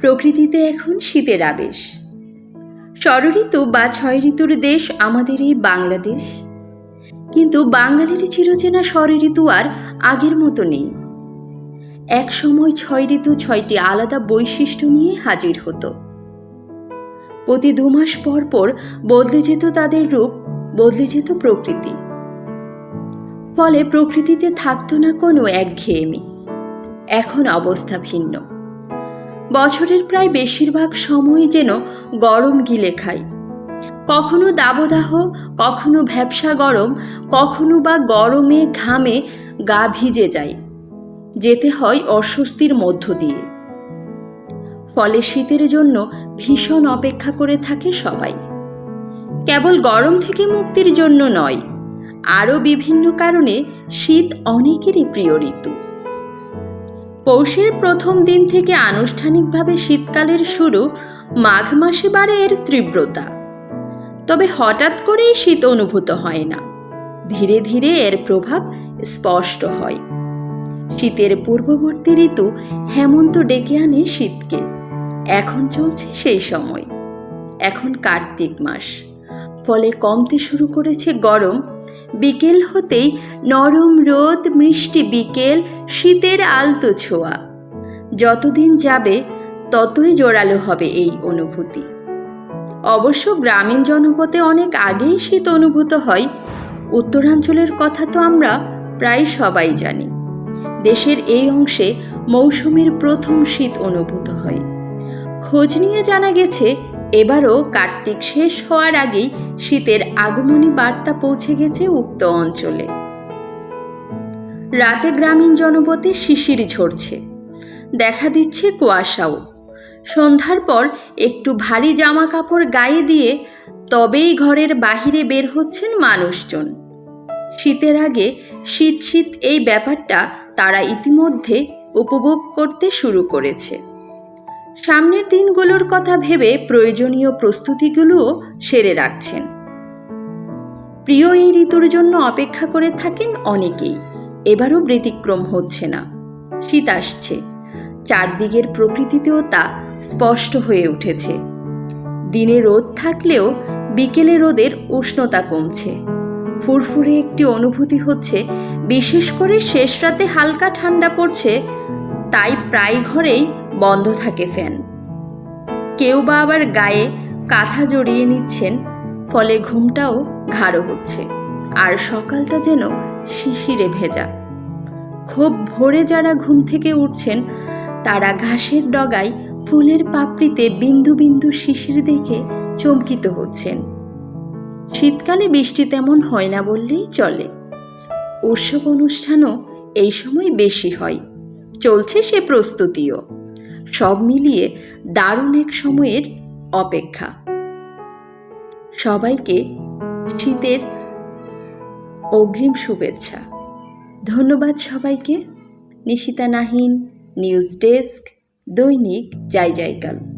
প্রকৃতিতে এখন শীতের আবেশ। ষড়ঋতু বা ছয় ঋতুর দেশ আমাদের এই বাংলাদেশ। কিন্তু বাঙালির চিরচেনা ষড়ঋতু আর আগের মতো নেই। এক সময় ছয় ঋতু ছয়টি আলাদা বৈশিষ্ট্য নিয়ে হাজির হতো। প্রতি দু মাস পর পর বদলে যেত তাদের রূপ, বদলে যেত প্রকৃতি। ফলে প্রকৃতিতে থাকতো না কোনো একঘেয়েমি। এখন অবস্থা ভিন্ন। বছরের প্রায় বেশিরভাগ সময় যেন গরম গিলে খাই কখনো দাবদাহ, কখনো ভ্যাবসা গরম, কখনো বা গরমে ঘামে গা ভিজে যায়। যেতে হয় অস্বস্তির মধ্য দিয়ে। ফলে শীতের জন্য ভীষণ অপেক্ষা করে থাকে সবাই। কেবল গরম থেকে মুক্তির জন্য নয়, আরও বিভিন্ন কারণে শীত অনেকেরই প্রিয় ঋতু। পৌষের প্রথম দিন থেকে আনুষ্ঠানিকভাবে শীতকালের শুরু মাঘ মাসে বাড়ে এর তীব্রতা। তবে হঠাৎ করেই শীত অনুভূত হয় না। ধীরে ধীরে এর প্রভাব স্পষ্ট হয়। শীতের পূর্ববর্তী ঋতু হেমন্ত ডেকে আনে শীতকে। এখন চলছে সেই সময়। এখন কার্তিক মাস। ফলে কমতে শুরু করেছে গরম। বিকেল হতেই নরম রোদ, মিষ্টি বিকেল, শীতের আলতো ছোঁয়া। যতদিন যাবে, ততই জোরালো হবে এই অনুভূতি। অবশ্য গ্রামীণ জনপদে অনেক আগেই শীত অনুভূত হয়, উত্তরাঞ্চলের কথা তো আমরা প্রায় সবাই জানি। দেশের এই অংশে মৌসুমীর প্রথম শীত অনুভূত হয়। খোঁজ নিয়ে জানা গেছে এবারও কার্তিক শেষ হওয়ার আগেই শীতের আগমনী বার্তা পৌঁছে গেছে উক্ত অঞ্চলে। রাতে গ্রামীণ জনপদে শিশির ঝরছে। দেখা দিচ্ছে কুয়াশাও। সন্ধ্যার পর একটু ভারী জামা কাপড় গায়ে দিয়ে তবেই ঘরের বাহিরে বের হচ্ছেন মানুষজন। শীতের আগে শীত শীত এই ব্যাপারটা তারা ইতিমধ্যে উপভোগ করতে শুরু করেছে। সামনের দিনগুলোর কথা ভেবে প্রয়োজনীয় প্রস্তুতিগুলোও সেরে রাখছেন। প্রিয় এই ঋতুর জন্য অপেক্ষা করে থাকেন অনেকেই। এবারও ব্যতিক্রম হচ্ছে না। শীত আসছে। চারদিকের প্রকৃতিতেও তা স্পষ্ট হয়ে উঠেছে। দিনে রোদ থাকলেও বিকেলে রোদের উষ্ণতা কমছে। ফুরফুরে একটি অনুভূতি হচ্ছে, বিশেষ করে শেষ রাতে হালকা ঠান্ডা পড়ছে, তাই প্রায় ঘরেই বন্ধ থাকে ফ্যান। কেউ বা আবার গায়ে কাঁথা জড়িয়ে নিচ্ছেন, ফলে ঘুমটাও ঘাড়ো হচ্ছে। আর সকালটা যেন শিশিরে ভেজা। খুব ভোরে যারা ঘুম থেকে উঠছেন, তারা ঘাসের ডগায় ফুলের পাপড়িতে বিন্দু বিন্দু শিশির দেখে চমকিত হচ্ছেন। শীতকালে বৃষ্টি তেমন হয় না বললেই চলে। উৎসব অনুষ্ঠানও এই সময় বেশি হয়। চলছে সে প্রস্তুতিও। সব মিলিয়ে দারুণ এক সময়ের অপেক্ষা। সবাইকে শীতের অগ্রিম শুভেচ্ছা। ধন্যবাদ সবাইকে। নিশিতা নাহিন, নিউজ ডেস্ক, দৈনিক যাই যাইকাল